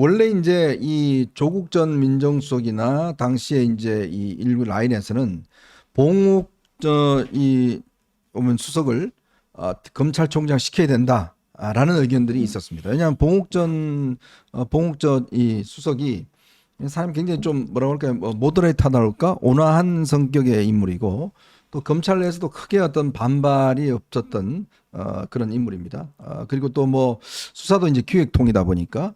원래 이제 이 조국 전 민정수석이나 당시에 이제 이 일부 라인에서는 봉욱 저이 오면 수석을 어, 검찰총장 시켜야 된다라는 의견들이 있었습니다. 왜냐하면 봉욱 전 어, 봉욱 전이 수석이 사람이 굉장히 좀 뭐라 그럴까요? 뭐 모더레이트하다 할까? 온화한 성격의 인물이고 또 검찰 내에서도 크게 어떤 반발이 없었던 어, 그런 인물입니다. 어, 그리고 또 뭐 수사도 이제 기획통이다 보니까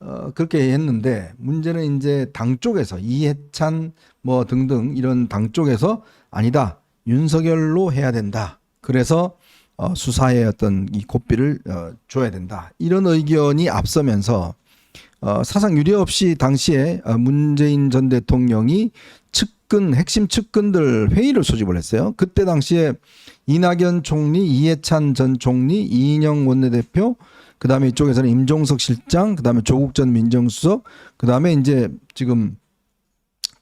어, 그렇게 했는데 문제는 이제 당 쪽에서 이해찬 뭐 등등 이런 당 쪽에서 아니다 윤석열로 해야 된다. 그래서 어, 수사의 어떤 이 고삐를 어, 줘야 된다. 이런 의견이 앞서면서 어, 사상 유례 없이 당시에 어, 문재인 전 대통령이 측 근 핵심 측근들 회의를 소집을 했어요. 그때 당시에 이낙연 총리, 이해찬 전 총리, 이인영 원내대표, 그 다음에 이쪽에서는 임종석 실장, 그 다음에 조국 전 민정수석, 그 다음에 이제 지금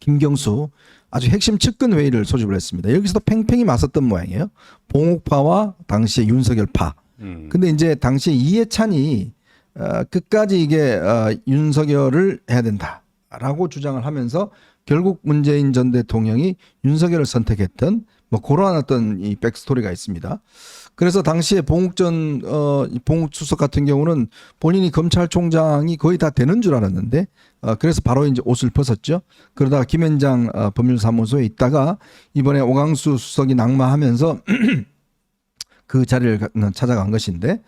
김경수 아주 핵심 측근 회의를 소집을 했습니다. 여기서도 팽팽히 맞섰던 모양이에요. 봉옥파와 당시에 윤석열파. 음. 근데 이제 당시에 이해찬이 어, 끝까지 이게 어, 윤석열을 해야 된다 라고 주장을 하면서 결국 문재인 전 대통령이 윤석열을 선택했던 뭐 그러한 어떤 이 백스토리가 있습니다. 그래서 당시에 봉욱 전 어, 이 봉욱 수석 같은 경우는 본인이 검찰총장이 거의 다 되는 줄 알았는데 어, 그래서 바로 이제 옷을 벗었죠. 그러다가 김현장 어, 법률사무소에 있다가 이번에 오강수 수석이 낙마하면서 그 자리를 가- 찾아간 것인데